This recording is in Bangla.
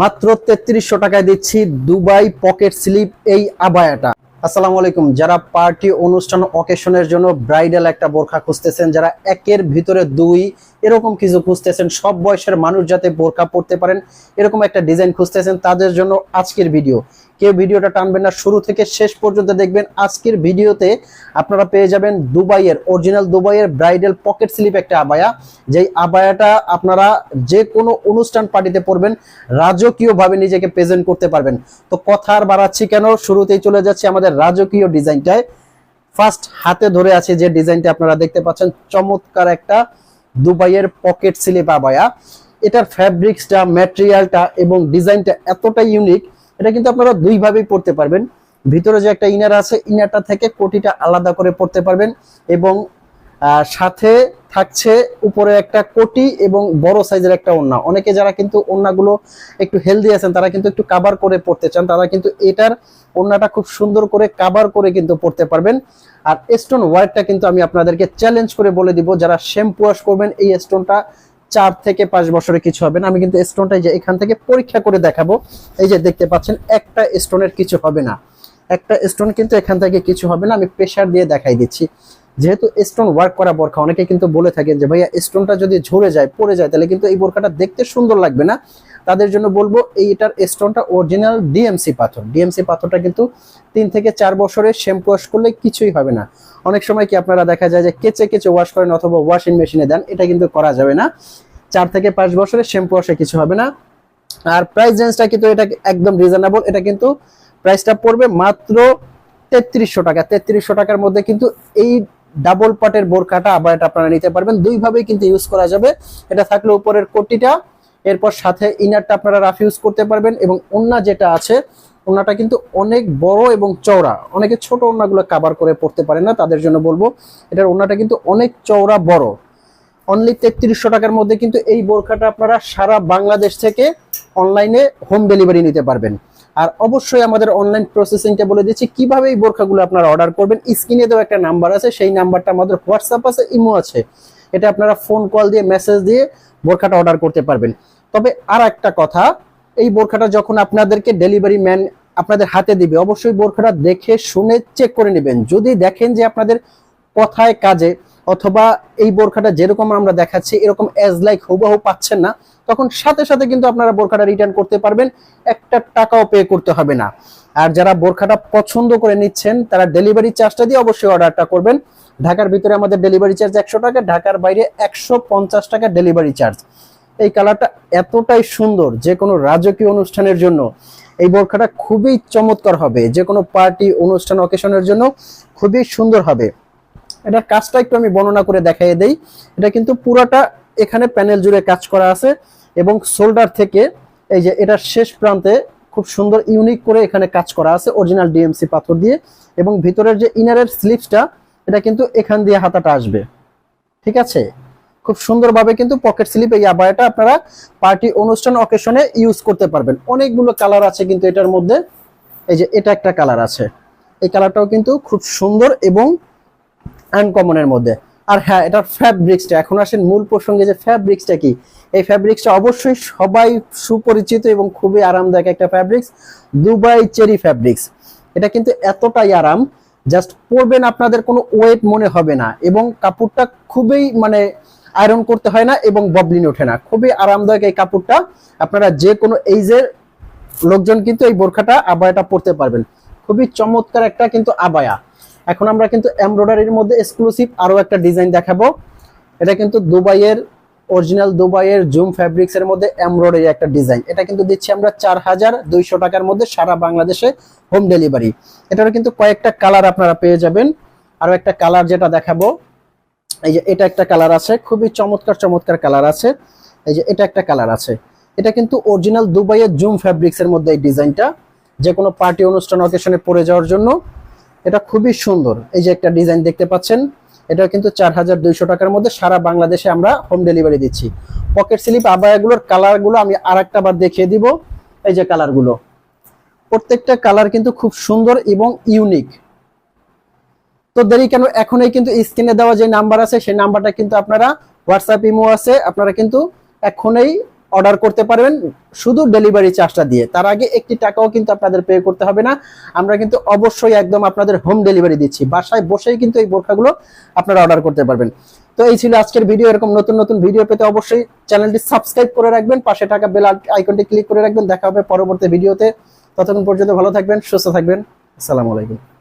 মাত্র তেত্রিশশো টাকায় দিচ্ছি দুবাই পকেট স্লিপ এই আবায়াটা। আসসালামু আলাইকুম। যারা পার্টি অনুষ্ঠান অকেশনের জন্য ব্রাইডাল একটা বোরখা খুঁজতেছেন, যারা একের ভিতরে দুই, এরকম কিছু খুঁজতেছেন, সব বয়সের মানুষ যাতে বোরখা পড়তে পারেন, এরকম একটা ডিজাইন খুঁজতেছেন, তাদের জন্য আজকের ভিডিও কেউ ভিডিওটা টানবেন না, শুরু থেকে শেষ পর্যন্ত দেখবেন আজকের ভিডিওতে আপনারা পেয়ে যাবেন দুবাইয়ের অরিজিনাল দুবাইয়ের ব্রাইডাল পকেট স্লিপ একটা আবায়া। যেই আবায়াটা আপনারা যে কোনো অনুষ্ঠান পার্টিতে পরবেন, রাজকীয়ভাবে নিজেকে প্রেজেন্ট করতে পারবেন। তো কথা আর বাড়াচ্ছি কেন? শুরুতেই চলে যাচ্ছে আমাদের রাজকীয় ডিজাইনটায়। ফার্স্ট হাতে ধরে আছে যে ডিজাইনটা আপনারা দেখতে পাচ্ছেন, চমৎকার একটা দুবাইয়ের পকেট স্লিপ আবায়া। এটার ফ্যাব্রিক্সটা ম্যাটেরিয়ালটা এবং ডিজাইনটা এতটাই ইউনিক এটা কিন্তু আপনারা দুইভাবেই পড়তে পারবেন। ভিতরে যে একটা ইনার আছে ইনারটা থেকে কোটিটা আলাদা করে পড়তে পারবেন এবং সাথে থাকছে উপরে একটা কোটি এবং বড় সাইজের একটা ওন্না অনেকে যারা কিন্তু ওন্নাগুলো একটু হেলদি আছেন, তারা কিন্তু একটু কাভার করে পড়তে চান, তারা কিন্তু এটার ওন্নাটা খুব সুন্দর করে কাভার করে কিন্তু পড়তে পারবেন। আর স্টোন ওয়ার্কটা কিন্তু আমি আপনাদেরকে চ্যালেঞ্জ করে বলে দিব, যারা শ্যাম্পু ওয়াশ করবেন, এই স্টোনটা চার থেকে পাঁচ বছরে কিছু হবে না। আমি কিন্তু স্টোনটা যে এখান থেকে পরীক্ষা করে দেখাবো। এই যে দেখতে পাচ্ছেন, একটা স্টোনের কিছু হবে না। একটা স্টোন কিন্তু এখান থেকে কিছু হবে না। আমি প্রেশার দিয়ে দেখাই দিচ্ছি। যেহেতু স্টোন ওয়ার্ক করা বোরখা, অনেকে কিন্তু বলে থাকেন যে, ভাইয়া স্টোনটা যদি ঝরে যায়, পড়ে যায়, তাহলে কিন্তু এই বোরখাটা দেখতে সুন্দর লাগবে না। তাদের জন্য বলব, এইটার স্টোনটা অরিজিনাল ডিএমসি পাথর। ডিএমসি পাথরটা কিন্তু তিন থেকে চার বছরে শ্যাম্পু ওয়াশ করলে কিছুই হবে না। অনেক সময় কি আপনারা দেখা যায় যে কেচে কেচে ওয়াশ করেন অথবা ওয়াশিং মেশিনে দেন, এটা কিন্তু করা যাবে না। চার থেকে পাঁচ বছরে শ্যাম্পু ওয়াশে কিছু হবে না। আর প্রাইস রেঞ্জটা কিন্তু এটা একদম রিজনেবল এটা কিন্তু প্রাইসটা পড়বে মাত্র তেত্রিশশো টাকা। তেত্রিশশো টাকার মধ্যে কিন্তু এই ডাবল পাটের বোরকাটা আবার এটা আপনারা নিতে পারবেন। দুইভাবেই কিন্তু ইউজ করা যাবে। এটা থাকলে উপরের কোটিটা এরপর সাথে ইনারটা আপনারা রাফ ইউজ করতে পারবেন এবং ওন্না যেটা আছে ওন্নাটা কিন্তু অনেক বড় এবং চওড়া। অনেকে ছোট ওন্নাগুলো কাভার করে পড়তে পারে না, তাদের জন্য বলব, এটার ওন্নাটা কিন্তু অনেক চওড়া বড়। অনলি তেত্রিশশো টাকার মধ্যে কিন্তু এই বোরখাটা আপনারা সারা বাংলাদেশ থেকে অনলাইনে হোম ডেলিভারি নিতে পারবেন। আর অবশ্যই আমাদের অনলাইন প্রসেসিংটা বলে দিচ্ছি, কীভাবে এই বোরখাগুলো আপনারা অর্ডার করবেন স্ক্রিনে দেওয়া একটা নাম্বার আছে, সেই নাম্বারটা আমাদের হোয়াটসঅ্যাপ আছে ইমো আছে। এটা আপনারা ফোন কল দিয়ে মেসেজ দিয়ে বোরখাটা অর্ডার করতে পারবেন। তবে আর একটা কথা, এই বোরখাটা যখন আপনাদেরকে ডেলিভারি ম্যান আপনাদের হাতে দিবে, অবশ্যই বোরখাটা দেখে শুনে চেক করে নেবেন। যদি দেখেন যে আপনাদের কথায় কাজে অথবা এই বোরখাটা যেরকম আমরা দেখাচ্ছি, এরকম অ্যাজ লাইক হুবাহু পাচ্ছেন না, তখন সাথে সাথে কিন্তু আপনারা বোরখাটা রিটার্ন করতে পারবেন, একটা টাকাও পে করতে হবে না। আর যারা বোরখাটা পছন্দ করে নিচ্ছেন, তারা ডেলিভারি চার্জটা দিয়ে অবশ্যই অর্ডারটা করবেন। ঢাকার ভিতরে আমাদের ডেলিভারি চার্জ একশো টাকা, ঢাকার বাইরে একশো পঞ্চাশ টাকা ডেলিভারি চার্জ এই কালারটা এতটাই সুন্দর, যে কোনো রাজকীয় অনুষ্ঠানের জন্য। এই বোরখাটা খুবই চমৎকার হবে, যে কোনো পার্টি, অনুষ্ঠান, অকেশনের জন্য খুবই সুন্দর হবে। এটার কাজটা একটু আমি বর্ণনা করে দেখাই দেই। এটা কিন্তু পুরোটা এখানে প্যানেল জুড়ে কাজ করা আছে এবং শোল্ডার থেকে এই যে এটার শেষ প্রান্তে খুব সুন্দর, ইউনিক করে এখানে কাজ করা আছে অরিজিনাল ডিএমসি পাথর দিয়ে এবং ভিতরের যে ইনারের স্লিপসটা এটা কিন্তু এখান দিয়ে হাতাটা আসবে। ঠিক আছে? খুব সুন্দরভাবে কিন্তু পকেট স্লিপ এই আবায়াটা আপনারা পার্টি অনুষ্ঠান অকেশনে ইউজ করতে পারবেন। অনেকগুলো কালার আছে কিন্তু এটার মধ্যে। এই যে এটা একটা কালার আছে। এই কালারটাও কিন্তু খুব সুন্দর এবং আনকমনের মধ্যে। আর হ্যাঁ এটার ফ্যাব্রিক্সটা এখন আসেন মূল প্রসঙ্গে যে ফ্যাব্রিক্সটা কি? এই ফ্যাব্রিক্সটা অবশ্যই সবাই সুপরিচিত এবং খুবই আরামদায়ক একটা ফ্যাব্রিক্স দুবাই চেরি ফ্যাব্রিক্স এটা কিন্তু এতটাই আরাম জাস্ট পরবেন আপনাদের কোনো ওয়েট মনে হবে না এবং কাপড়টা খুবই মানে আয়রন করতে হয় না এবং ববলিন ওঠে না। খুবই আরামদায়ক এই কাপড়টা। আপনারা যে কোনো এইজের লোকজন কিন্তু এই বোরখাটা, আবায়াটা পরতে পারবেন। খুবই চমৎকার একটা কিন্তু আবায়া। এখন আমরা কিন্তু এমব্রয়ডারির মধ্যে এক্সক্লুসিভ আরও একটা ডিজাইন দেখাবো। এটা কিন্তু দুবাইয়ের অরিজিনাল দুবাইয়ের জুম ফ্যাব্রিক্স এর মধ্যে এমব্রয়ডারি একটা ডিজাইন এটা কিন্তু দিচ্ছি আমরা চার হাজার দুইশো টাকার মধ্যে সারা বাংলাদেশে হোম ডেলিভারি এটারও কিন্তু কয়েকটা কালার আপনারা পেয়ে যাবেন। আরও একটা কালার যেটা দেখাবো। এই যে এটা একটা কালার আছে, খুবই চমৎকার চমৎকার কালার আছে। এই যে এটা একটা কালার আছে। এটা কিন্তু অরিজিনাল দুবাইয়ের জুম ফ্যাব্রিক্স এর মধ্যে এই ডিজাইনটা যে কোনো পার্টি অনুষ্ঠান অকেশনে পরে যাওয়ার জন্য। এটা খুবই সুন্দর। এই যে একটা ডিজাইন দেখতে পাচ্ছেন, এটা কিন্তু চার হাজার দুইশো টাকার মধ্যে সারা বাংলাদেশে আমরা হোম ডেলিভারি দিচ্ছি। পকেট স্লিপ আবায়াগুলোর কালারগুলো আমি আর একটা বার দেখিয়ে দিব, এই যে কালারগুলো প্রত্যেকটা কালার কিন্তু খুব সুন্দর এবং ইউনিক তো দেরি কেন? এখনই কিন্তু স্ক্রিনে দেওয়া যে নাম্বার আছে, সেই নাম্বারটা কিন্তু আপনারা হোয়াটসঅ্যাপ ইমো আছে, আপনারা কিন্তু এখনই অর্ডার করতে পারবেন শুধু ডেলিভারি চার্জটা দিয়ে। তার আগে একটি টাকাও কিন্তু আপনাদের পে করতে হবে না। আমরা কিন্তু অবশ্যই একদম আপনাদের হোম ডেলিভারি দিচ্ছি। বাসায় বসেই কিন্তু এই বোরখাগুলো আপনারা অর্ডার করতে পারবেন। তো এই ছিল আজকের ভিডিও এরকম নতুন নতুন ভিডিও পেতে অবশ্যই চ্যানেলটি সাবস্ক্রাইব করে রাখবেন। পাশে টাকা বেল আইকনটি ক্লিক করে রাখবেন। দেখা হবে পরবর্তী ভিডিওতে ততক্ষণ পর্যন্ত ভালো থাকবেন, সুস্থ থাকবেন। আসসালামু আলাইকুম।